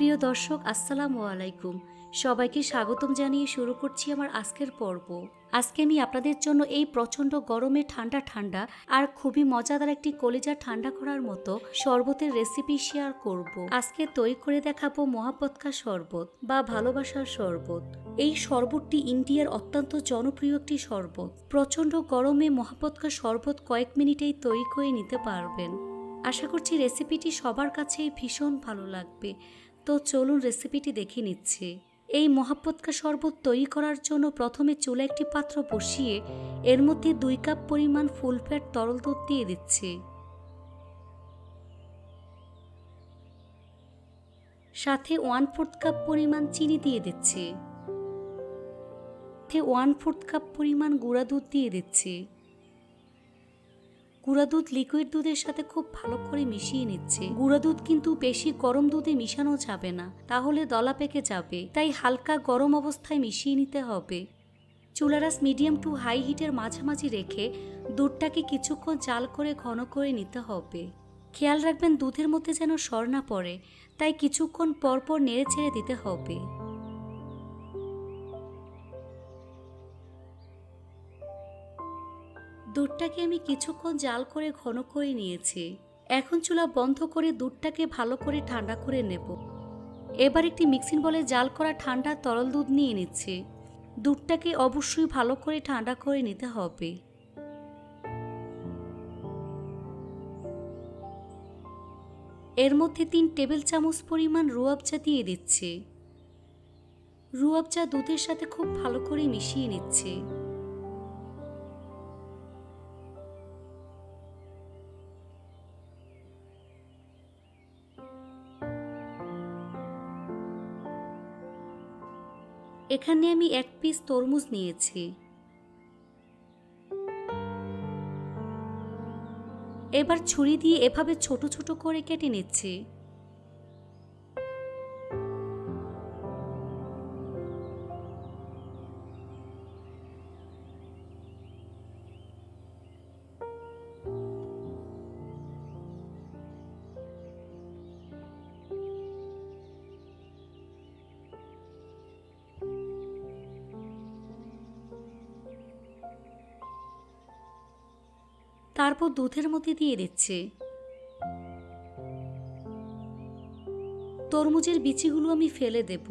প্রিয় দর্শক, আসসালামু আলাইকুম। সবাইকে স্বাগতম জানিয়ে শুরু করছি আমার আজকের পর্ব। আজকে আমি আপনাদের জন্য এই প্রচণ্ড গরমে ঠান্ডা ঠান্ডা আর খুবই মজাদার একটি কলিজা ঠান্ডা করার মতো শরবতের রেসিপি শেয়ার করব। আজকে তৈরি করে দেখাবো মহাপতকা শরবত বা ভালোবাসার শরবত। এই শরবতটি ইন্ডিয়ার অত্যন্ত জনপ্রিয় একটি শরবত। প্রচণ্ড গরমে মহাপতকা শরবত কয়েক মিনিটেই তৈরি করে নিতে পারবেন। আশা করছি রেসিপিটি সবার কাছেই ভীষণ ভালো লাগবে। তো চলুন রেসিপিটি দেখে নিচ্ছি। এই মহাপতকা শরবত তৈরি করার জন্য প্রথমে চুলে একটি পাত্র বসিয়ে এর মধ্যে দুই কাপ পরিমাণ ফুল ফ্যাট তরল দুধ দিয়ে দিচ্ছি। সাথে ওয়ান ফোর্থ কাপ পরিমাণ চিনি দিয়ে দিচ্ছি। ওয়ান ফোর্থ কাপ পরিমাণ গুঁড়া দুধ দিয়ে দিচ্ছি। গুঁড়া দুধ লিকুইড দুধের সাথে খুব ভালো করে মিশিয়ে নিচ্ছে। গুঁড়া দুধ কিন্তু বেশি গরম দুধে মিশানো যাবে না, তাহলে দলা পেকে যাবে। তাই হালকা গরম অবস্থায় মিশিয়ে নিতে হবে। চুলারাস মিডিয়াম টু হাই হিটের মাঝামাঝি রেখে দুধটাকে কিছুক্ষণ জাল করে ঘন করে নিতে হবে। খেয়াল রাখবেন দুধের মধ্যে যেন সর না পড়ে, তাই কিছুক্ষণ পরপর নেড়ে ছেড়ে দিতে হবে। দুধটাকে আমি কিছুক্ষণ জাল করে ঘন করে নিয়েছি। এখন চুলা বন্ধ করে দুধটাকে ভালো করে ঠান্ডা করে নেব। এবার একটি মিক্সিং বলে জাল করা ঠান্ডা তরল দুধ নিয়ে নিচ্ছি। দুধটাকে অবশ্যই ভালো করে ঠান্ডা করে নিতে হবে। এর মধ্যে তিন টেবিল চামচ পরিমাণ রুয়াবজা দিয়ে দিচ্ছি। রুয়াবজা দুধের সাথে খুব ভালো করে মিশিয়ে নিচ্ছি। এখানে আমি এক পিস তরমুজ নিয়েছি। এবার ছুরি দিয়ে এভাবে ছোট ছোট করে কেটে নিচ্ছি। তারপর দুধের মধ্যে দিয়ে দিচ্ছে। তরমুজের বিচিগুলো আমি ফেলে দেব।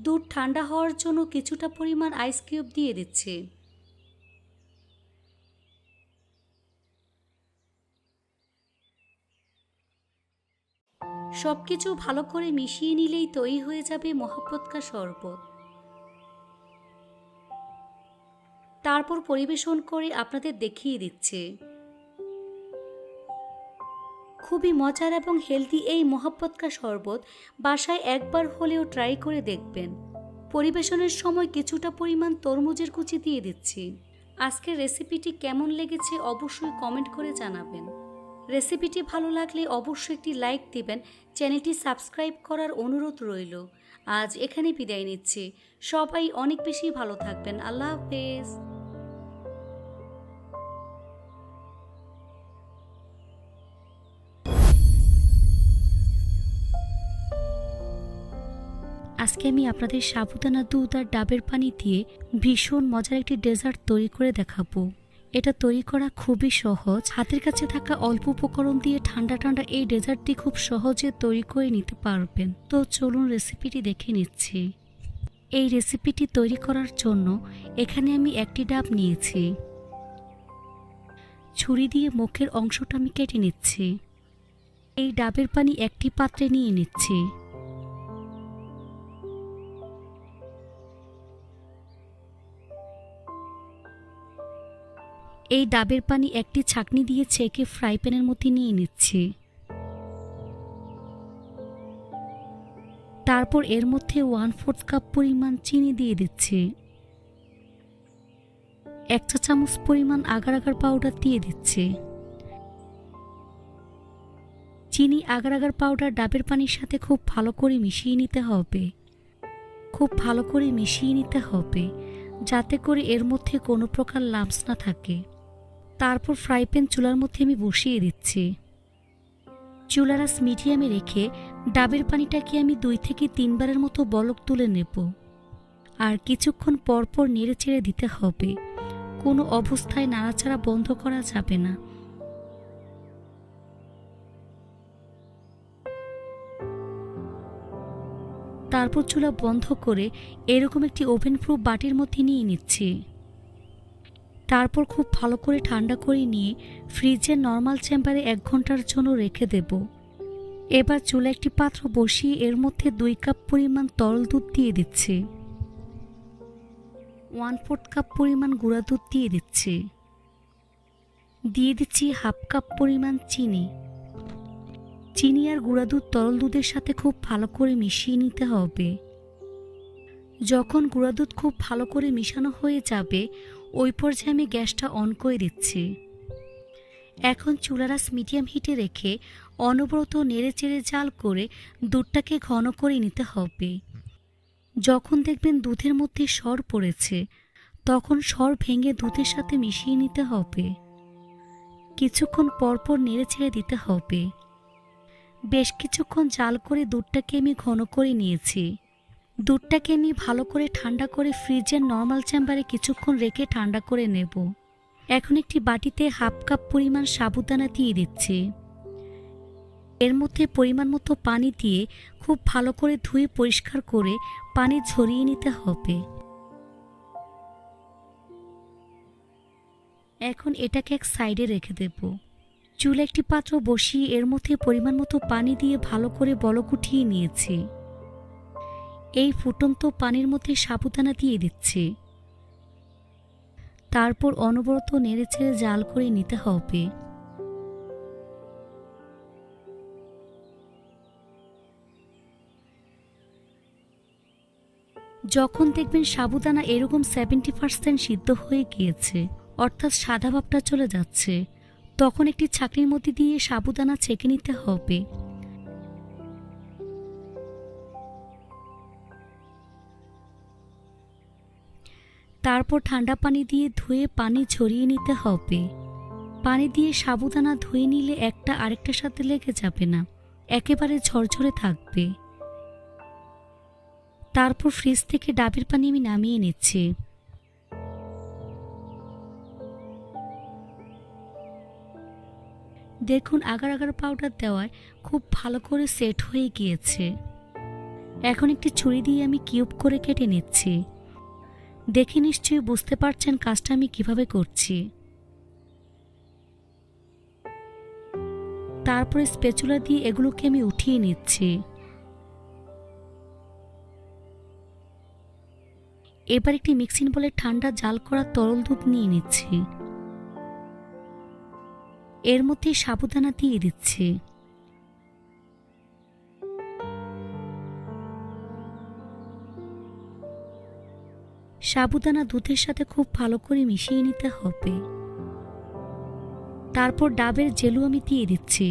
দুধ ঠান্ডা হওয়ার জন্য কিছুটা পরিমাণ আইস কিউব দিয়ে দিচ্ছে। সবকিছু ভালো করে মিশিয়ে নিলেই তৈরি হয়ে যাবে মহাপতকা শরবত। তারপর পরিবেশন করে আপনাদের দেখিয়ে দিচ্ছে। খুবই মজার এবং হেলদি এই মহাপতকা শরবত বাসায় একবার হলেও ট্রাই করে দেখবেন। পরিবেশনের সময় কিছুটা পরিমাণ তরমুজের কুচি দিয়ে দিচ্ছি। আজকের রেসিপিটি কেমন লেগেছে অবশ্যই কমেন্ট করে জানাবেন। রেসিপিটি ভালো লাগলে অবশ্যই একটি লাইক দিবেন। চ্যানেলটি সাবস্ক্রাইব করার অনুরোধ রইল। আজ এখানে বিদায় নিচ্ছি। সবাই অনেক বেশি ভালো থাকবেন। আল্লাহ হাফেজ। আজকে আমি আপনাদের সাবুদানা দুধ আর ডাবের পানি দিয়ে ভীষণ মজার একটি ডেজার্ট তৈরি করে দেখাবো। এটা তৈরি করা খুবই সহজ। হাতের কাছে থাকা অল্প উপকরণ দিয়ে ঠান্ডা ঠান্ডা এই ডেজার্টটি খুব সহজে তৈরি করে নিতে পারবেন। তো চলুন রেসিপিটি দেখে নিচ্ছি। এই রেসিপিটি তৈরি করার জন্য এখানে আমি একটি ডাব নিয়েছি। ছুরি দিয়ে মুখের অংশটা আমি কেটে নিচ্ছি। এই ডাবের পানি একটি পাত্রে নিয়ে নিচ্ছি। এই ডাবের পানি একটি ছাকনি দিয়ে ছেঁকে ফ্রাই প্যানের মধ্যে নিয়ে নিচ্ছি। তারপর এর মধ্যে ওয়ান ফোর্থ কাপ পরিমাণ চিনি দিয়ে দিচ্ছি। এক চা চামচ পরিমাণ আগার আগার পাউডার দিয়ে দিচ্ছি। চিনি আগার আগার পাউডার ডাবের পানির সাথে খুব ভালো করে মিশিয়ে নিতে হবে। খুব ভালো করে মিশিয়ে নিতে হবে, যাতে করে এর মধ্যে কোনো প্রকার লাম্পস না থাকে। তারপর ফ্রাই প্যান চুলার মধ্যে আমি বসিয়ে দিচ্ছি। চুলারাস মিডিয়ামে রেখে ডাবের পানিটাকে আমি দুই থেকে তিনবারের মতো বলক তুলে নেব। আর কিছুক্ষণ পরপর নেড়ে চেড়ে দিতে হবে। কোনো অবস্থায় নাড়াচাড়া বন্ধ করা যাবে না। তারপর চুলা বন্ধ করে এরকম একটি ওভেন প্রুফ বাটির মধ্যে নিয়ে নিচ্ছি। তারপর খুব ভালো করে ঠান্ডা করে নিয়ে ফ্রিজের নর্মাল চেম্বারে এক ঘণ্টার জন্য রেখে দেব। এবার চুলা একটি পাত্র বসিয়ে এর মধ্যে দুই কাপ পরিমাণ তরল দুধ দিয়ে দিচ্ছি। ওয়ান ফোর্থ কাপ পরিমাণ গুঁড়া দুধ দিয়ে দিচ্ছি। দিয়ে দিচ্ছি হাফ কাপ পরিমাণ চিনি। চিনি আর গুঁড়া দুধ তরল দুধের সাথে খুব ভালো করে মিশিয়ে নিতে হবে। যখন গুঁড়া দুধ খুব ভালো করে মিশানো হয়ে যাবে ওই পর্যায়ে আমি গ্যাসটা অন করে দিচ্ছি। এখন চুলারাস মিডিয়াম হিটে রেখে অনবরত নেড়ে চেড়ে জাল করে দুধটাকে ঘন করে নিতে হবে। যখন দেখবেন দুধের মধ্যে সর পড়েছে, তখন সর ভেঙে দুধের সাথে মিশিয়ে নিতে হবে। কিছুক্ষণ পরপর নেড়ে ছেড়ে দিতে হবে। বেশ কিছুক্ষণ জাল করে দুধটাকে আমি ঘন করে নিয়েছি। দুধটাকে আমি ভালো করে ঠান্ডা করে ফ্রিজের নর্মাল চেম্বারে কিছুক্ষণ রেখে ঠান্ডা করে নেব। এখন একটি বাটিতে হাফ কাপ পরিমাণ সাবুদানা দিয়ে দিচ্ছি। এর মধ্যে পরিমাণ মতো পানি দিয়ে খুব ভালো করে ধুয়ে পরিষ্কার করে পানি ঝরিয়ে নিতে হবে। এখন এটাকে এক সাইডে রেখে দেব। চুলে একটি পাত্র বসিয়ে এর মধ্যে পরিমাণ মতো পানি দিয়ে ভালো করে বলক উঠিয়ে নিয়েছি। এই ফুটন্ত পানির মধ্যে সাবুদানা দিয়ে দিচ্ছি। তারপর অনবরত নেড়ে ছেড়ে জাল করে নিতে হবে। যখন দেখবেন সাবুদানা এরকম সেভেন্টি পার্সেন্ট সিদ্ধ হয়ে গিয়েছে, অর্থাৎ সাদা ভাবটা চলে যাচ্ছে, তখন একটি ছাকনির মধ্যে দিয়ে সাবুদানা ছেঁকে নিতে হবে। তারপর ঠান্ডা পানি দিয়ে ধুয়ে পানি ঝরিয়ে নিতে হবে। পানি দিয়ে সাবুদানা ধুয়ে নিলে একটা আরেকটার সাথে লেগে যাবে না। একেবারে ঝরঝরে থাকবে। তারপর ফ্রিজ থেকে ডাবের পানি আমি নামিয়ে নিচ্ছি। দেখুন, আগার আগার পাউডার দেওয়ায় খুব ভালো করে সেট হয়ে গিয়েছে। এখন একটি ছুরি দিয়ে আমি কিউব করে কেটে নিচ্ছি। দেখে নিশ্চয়ই বুঝতে পারছেন কাজটা আমি কীভাবে করছি। তারপরে স্পেচুলা দিয়ে এগুলোকে আমি উঠিয়ে নিচ্ছি। এবার একটি মিক্সিং বলে ঠান্ডা জাল করা তরল দুধ নিয়ে নিচ্ছি। এর মধ্যে সাবুদানা দিয়ে দিচ্ছি। সাবুদানা দুধের সাথে খুব ভালো করে মিশিয়ে নিতে হবে। তারপর ডাবের জেলু আমি দিয়ে দিচ্ছি।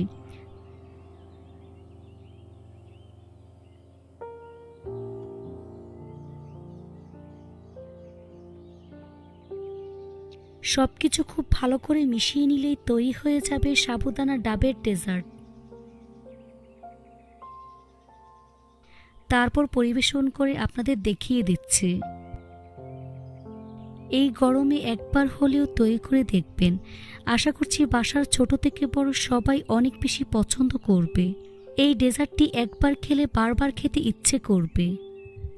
সবকিছু খুব ভালো করে মিশিয়ে নিলেই তৈরি হয়ে যাবে সাবুদানা ডাবের ডেজার্ট। তারপর পরিবেশন করে আপনাদের দেখিয়ে দিচ্ছে। এই গরমে একবার হলেও তৈরি করে দেখবেন। আশা করছি বাসার ছোট থেকে বড় সবাই অনেক বেশি পছন্দ করবে। এই ডেজার্টটি একবার খেলে বারবার খেতে ইচ্ছে করবে।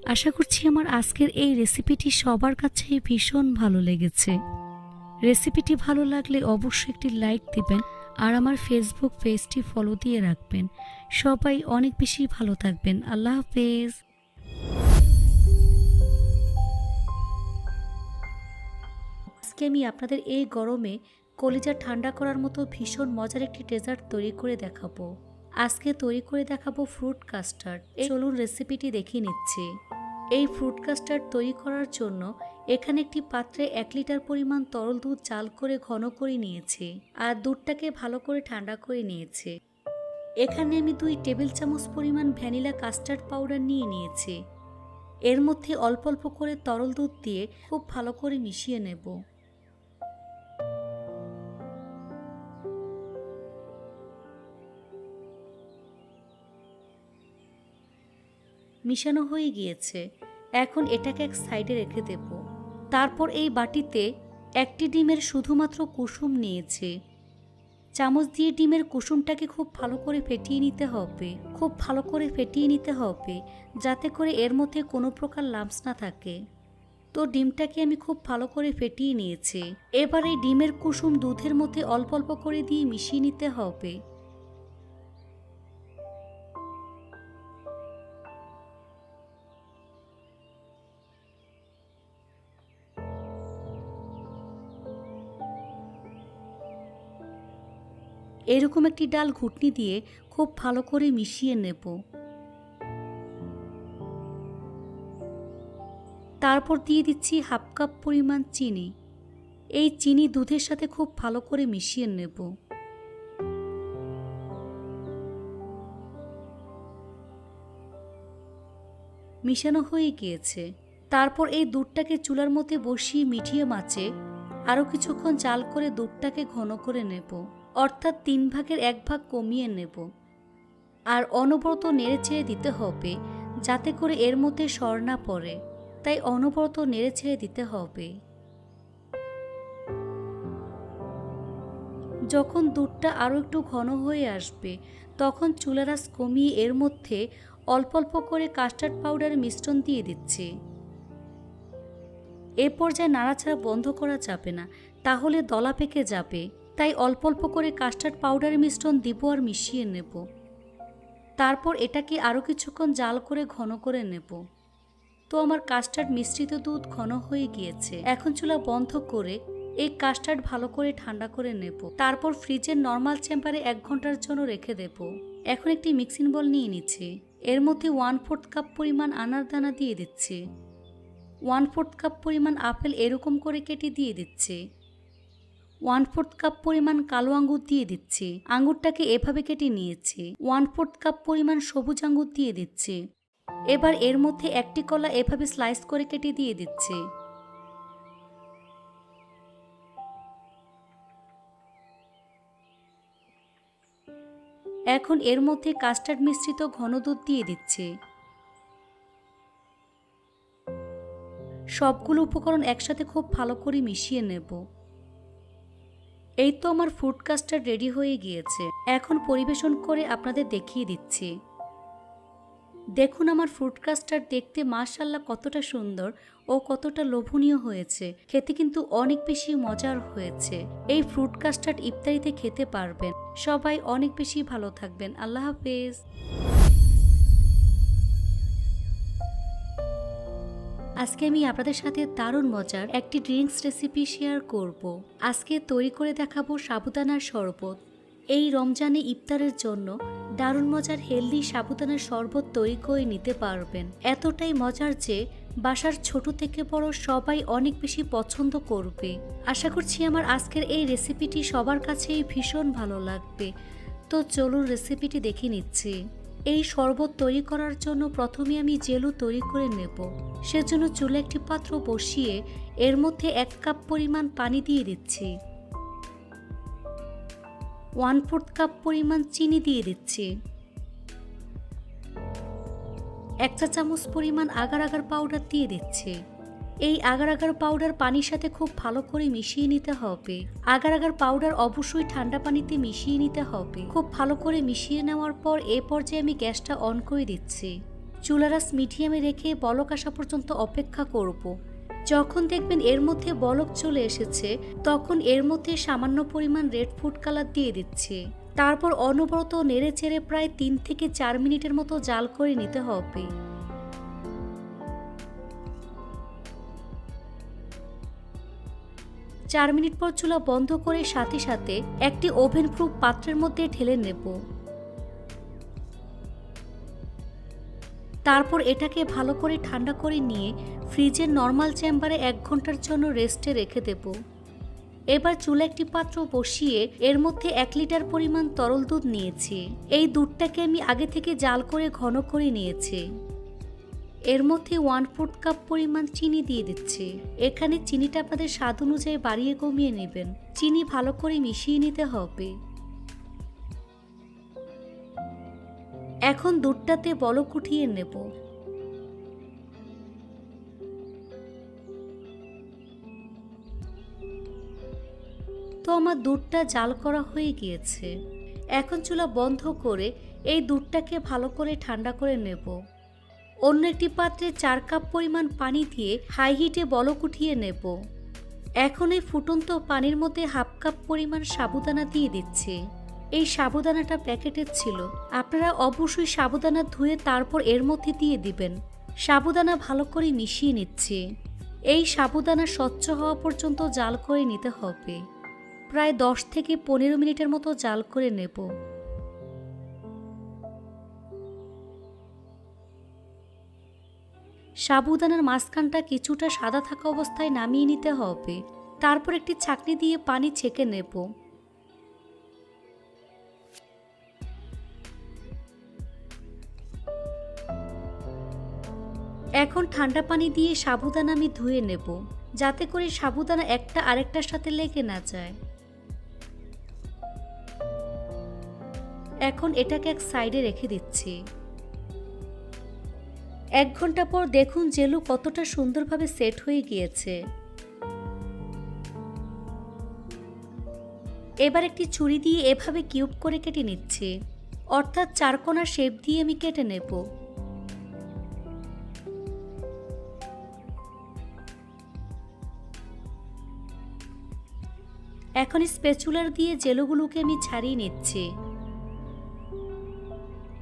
আশা করছি আমার আজকের এই রেসিপিটি সবার কাছেই ভীষণ ভালো লেগেছে। রেসিপিটি ভালো লাগলে অবশ্যই একটি লাইক দিবেন আর আমার ফেসবুক পেজটি ফলো দিয়ে রাখবেন। সবাই অনেক বেশি ভালো থাকবেন। আল্লাহ হাফেজ। আজকে আমি আপনাদের এই গরমে কলিজা ঠান্ডা করার মতো ভীষণ মজার একটি ডেজার্ট তৈরি করে দেখাবো। আজকে তৈরি করে দেখাবো ফ্রুট কাস্টার্ড এই চলুন রেসিপিটি দেখিয়ে নিচ্ছি। এই ফ্রুট কাস্টার্ড তৈরি করার জন্য এখানে একটি পাত্রে এক লিটার পরিমাণ তরল দুধ চাল করে ঘন করে নিয়েছি আর দুধটাকে ভালো করে ঠান্ডা করে নিয়েছি। এখানে আমি দুই টেবিল চামচ পরিমাণ ভ্যানিলা কাস্টার্ড পাউডার নিয়ে নিয়েছি। এর মধ্যে অল্প অল্প করে তরল দুধ দিয়ে খুব ভালো করে মিশিয়ে নেব। মিশানো হয়ে গিয়েছে। এখন এটাকে এক সাইডে রেখে দেব। তারপর এই বাটিতে একটি ডিমের শুধুমাত্র কুসুম নিয়েছে। চামচ দিয়ে ডিমের কুসুমটাকে খুব ভালো করে ফেটিয়ে নিতে হবে। খুব ভালো করে ফেটিয়ে নিতে হবে, যাতে করে এর মধ্যে কোনো প্রকার লাম্পস না থাকে। তো ডিমটাকে আমি খুব ভালো করে ফেটিয়ে নিয়েছি। এবার এই ডিমের কুসুম দুধের মধ্যে অল্প অল্প করে দিয়ে মিশিয়ে নিতে হবে। এরকম একটি ডাল ঘুটনি দিয়ে খুব ভালো করে মিশিয়ে নেব। তারপর দিয়ে দিচ্ছি হাফ কাপ পরিমাণ চিনি। এই চিনি দুধের সাথে খুব ভালো করে মিশিয়ে নেব। মিশানো হয়ে গিয়েছে। তারপর এই দুধটাকে চুলার মধ্যে বসিয়ে মিঠিয়ে মাছে আরও কিছুক্ষণ জাল করে দুধটাকে ঘন করে নেব। অর্থাৎ তিন ভাগের এক ভাগ কমিয়ে নেব। আর অনবরত নেড়ে ছেড়ে দিতে হবে, যাতে করে এর মধ্যে স্বর না পড়ে। তাই অনবরত নেড়ে ছেড়ে দিতে হবে। যখন দুধটা আরও একটু ঘন হয়ে আসবে, তখন চুলারাস কমিয়ে এর মধ্যে অল্প অল্প করে কাস্টার্ড পাউডার মিশ্রণ দিয়ে দিচ্ছি। এ পর্যায়ে নাড়াচাড়া বন্ধ করা যাবে না, তাহলে দলা পেকে যাবে। তাই অল্প অল্প করে কাস্টার্ড পাউডারের মিশ্রণ দিব আর মিশিয়ে নেব। তারপর এটাকে আরও কিছুক্ষণ জাল করে ঘন করে নেব। তো আমার কাস্টার্ড মিশ্রিত দুধ ঘন হয়ে গিয়েছে। এখন চুলা বন্ধ করে এই কাস্টার্ড ভালো করে ঠান্ডা করে নেব। তারপর ফ্রিজের নর্মাল চেম্বারে এক ঘণ্টার জন্য রেখে দেব। এখন একটি মিক্সিং বল নিয়ে নিচ্ছি। এর মধ্যে ওয়ান ফোর্থ কাপ পরিমাণ আনার দানা দিয়ে দিচ্ছি। ওয়ান ফোর্থ কাপ পরিমাণ আপেল এরকম করে কেটে দিয়ে দিচ্ছি। ওয়ান ফোর্থ কাপ পরিমাণ কালো আঙ্গুর দিয়ে দিচ্ছি। আঙ্গুরটাকে এভাবে কেটে নিয়েছি। ওয়ান ফোর্থ কাপ পরিমাণ সবুজ আঙ্গুর দিয়ে দিচ্ছি। এবার এর মধ্যে একটি কলা এভাবে স্লাইস করে কেটে দিয়ে দিচ্ছি। এখন এর মধ্যে কাস্টার্ড মিশ্রিত ঘন দুধ দিয়ে দিচ্ছে। সবগুলো উপকরণ একসাথে খুব ভালো করে মিশিয়ে নেব। এই তো আমার ফুড কাস্টার্ড রেডি হয়ে গিয়েছে। এখন পরিবেশন করে আপনাদের দেখিয়ে দিচ্ছি। দেখুন আমার ফ্রুট কাস্টার্ড দেখতে মাশাল্লাহ কতটা সুন্দর ও কতটা লোভনীয় হয়েছে। খেতে কিন্তু অনেক বেশি মজার হয়েছে। এই ফ্রুট কাস্টার্ড ইফতারিতে খেতে পারবেন। সবাই অনেক বেশি ভালো থাকবেন। আল্লাহ হাফেজ। আজকে আমি আপনাদের সাথে দারুণ মজার একটি ড্রিঙ্কস রেসিপি শেয়ার করব। আজকে তৈরি করে দেখাবো সাবুদানার শরবত। এই রমজানে ইফতারের জন্য দারুণ মজার হেলদি সাবুদানার শরবত তৈরি করে নিতে পারবেন। এতটাই মজার যে বাসার ছোট থেকে বড় সবাই অনেক বেশি পছন্দ করবে। আশা করছি আমার আজকের এই রেসিপিটি সবার কাছেই ভীষণ ভালো লাগবে। তো চলুন রেসিপিটি দেখে নিচ্ছি। এই শরবত তৈরি করার জন্য প্রথমে আমি জেলু তৈরি করে নেব। সেজন্য চুলে একটি পাত্র বসিয়ে এর মধ্যে এক কাপ পরিমাণ পানি দিয়ে দিচ্ছি। ওয়ান ফোর্থ কাপ পরিমাণ চিনি দিয়ে দিচ্ছি। এক চা চামচ পরিমাণ আগার আগার পাউডার দিয়ে দিচ্ছি। এই আগার আগার পাউডার পানির সাথে খুব ভালো করে মিশিয়ে নিতে হবে। আগার আগার পাউডার অবশ্যই ঠান্ডা পানিতে মিশিয়ে নিতে হবে। খুব ভালো করে মিশিয়ে নেওয়ার পর এ পর্যায়ে আমি গ্যাসটা অন করে দিচ্ছি। চুলারাস মিডিয়ামে রেখে বলক আসা পর্যন্ত অপেক্ষা করব। যখন দেখবেন এর মধ্যে বলক চলে এসেছে, তখন এর মধ্যে সামান্য পরিমাণ রেড ফুড কালার দিয়ে দিচ্ছে। তারপর অনবরত নেড়ে চেড়ে প্রায় তিন থেকে চার মিনিটের মতো জাল করে নিতে হবে। চার মিনিট পর চুলা বন্ধ করে সাথে সাথে একটি ওভেন প্রুফ পাত্রের মধ্যে ঢেলে নেব। তারপর এটাকে ভালো করে ঠান্ডা করে নিয়ে ফ্রিজের নর্মাল চেম্বারে এক ঘণ্টার জন্য রেস্টে রেখে দেব। এবার চুলা একটি পাত্র বসিয়ে এর মধ্যে এক লিটার পরিমাণ তরল দুধ নিয়েছি। এই দুধটাকে আমি আগে থেকে জাল করে ঘন করে নিয়েছি। এর মধ্যে ওয়ান ফোর্থ কাপ পরিমাণ চিনি দিয়ে দিচ্ছি। এখানে চিনিটা আপনাদের স্বাদ অনুযায়ী বাড়িয়ে কমিয়ে নেবেন। চিনি ভালো করে মিশিয়ে নিতে হবে। এখন দুধটাতে বলক উঠিয়ে নেব। তো আমার দুধটা জাল করা হয়ে গিয়েছে। এখন চুলা বন্ধ করে এই দুধটাকে ভালো করে ঠান্ডা করে নেব। অন্য একটি পাত্রে চার কাপ পরিমাণ পানি দিয়ে হাই হিটে বলক উঠিয়ে নেব। এখন এই ফুটন্ত পানির মধ্যে হাফ কাপ পরিমাণ সাবুদানা দিয়ে দিচ্ছি। এই সাবুদানাটা প্যাকেটের ছিল। আপনারা অবশ্যই সাবুদানা ধুয়ে তারপর এর মধ্যে দিয়ে দিবেন। সাবুদানা ভালো করে মিশিয়ে নিচ্ছি। এই সাবুদানা স্বচ্ছ হওয়া পর্যন্ত জাল করে নিতে হবে। প্রায় দশ থেকে পনেরো মিনিটের মতো জাল করে নেব। সাবুদানার মাঝখানটা কিছুটা সাদা থাকা অবস্থায় নামিয়ে নিতে হবে। তারপর একটি ছাকনি দিয়ে পানি ছেঁকে নেব। এখন ঠান্ডা পানি দিয়ে সাবুদানা আমি ধুয়ে নেব, যাতে করে সাবুদানা একটা আরেকটার সাথে লেগে না যায়। এখন এটাকে এক সাইডে রেখে দিচ্ছি। এক ঘণ্টা পর দেখুন জেলু কতটা সুন্দরভাবে সেট হয়ে গিয়েছে। এবার একটি ছুরি দিয়ে এভাবে কিউব করে কেটে নিচ্ছি। অর্থাৎ চারকোনা শেপ দিয়ে আমি কেটে নেব। এখন স্পেচুলার দিয়ে জেলোগুলোকে আমি ছাড়িয়ে নিচ্ছি।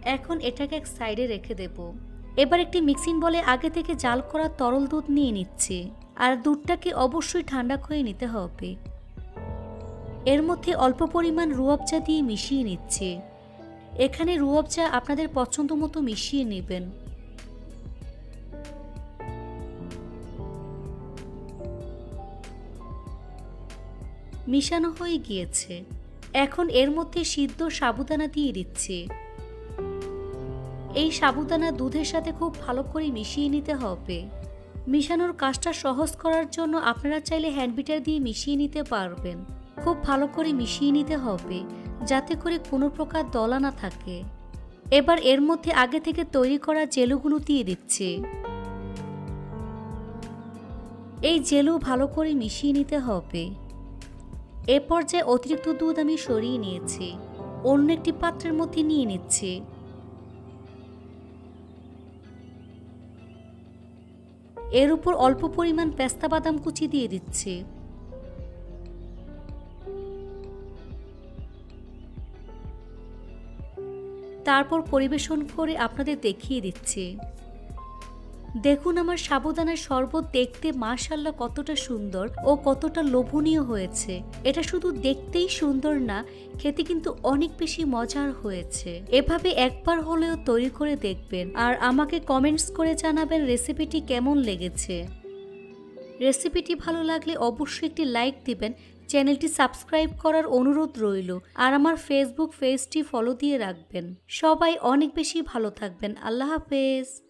এখন এটাকে এক সাইডে রেখে দেব। এবার একটি মিক্সিং বলে আগে থেকে জাল করা তরল দুধ নিয়ে নিচ্ছি, আর দুধটাকে অবশ্যই ঠান্ডা করে নিতে হবে। এর মধ্যে অল্প পরিমাণ রুয়াবজা দিয়ে মিশিয়ে নিচ্ছি। এখানে রুয়াবজা আপনাদের পছন্দ মতো মিশিয়ে নেবেন। মিশানো হয়ে গিয়েছে। এখন এর মধ্যে সিদ্ধ সাবুদানা দিয়ে দিচ্ছি। এই সাবুদানা দুধের সাথে খুব ভালো করে মিশিয়ে নিতে হবে। মিশানোর কাজটা সহজ করার জন্য আপনারা চাইলে হ্যান্ডবিটার দিয়ে মিশিয়ে নিতে পারবেন। খুব ভালো করে মিশিয়ে নিতে হবে, যাতে করে কোনো প্রকার দলা না থাকে। এবার এর মধ্যে আগে থেকে তৈরি করা জেলুগুলো দিয়ে দিচ্ছে। এই জেলু ভালো করে মিশিয়ে নিতে হবে। এ পর্যায়ে অতিরিক্ত দুধ আমি সরিয়ে নিয়েছি। অন্য একটি পাত্রের মধ্যে নিয়ে নিচ্ছি। এর উপর অল্প পরিমাণ পেস্তা বাদাম কুচি দিয়ে দিচ্ছে। তারপর পরিবেশন করে আপনাদের দেখিয়ে দিচ্ছি। দেখুন আমার সাবুদানার শরবত দেখতে মাশাল্লাহ কতটা সুন্দর ও কতটা লোভনীয় হয়েছে। এটা শুধু দেখতেই সুন্দর না, খেতে কিন্তু অনেক বেশি মজার হয়েছে। এভাবে একবার হলেও তৈরি করে দেখবেন। আর আমাকে কমেন্টস করে জানাবেন রেসিপিটি কেমন লেগেছে। রেসিপিটি ভালো লাগলে অবশ্যই একটি লাইক দিবেন, চ্যানেলটি সাবস্ক্রাইব করার অনুরোধ রইল, আর আমার ফেসবুক পেজটি ফলো দিয়ে রাখবেন। সবাই অনেক বেশি ভালো থাকবেন। আল্লাহ হাফেজ।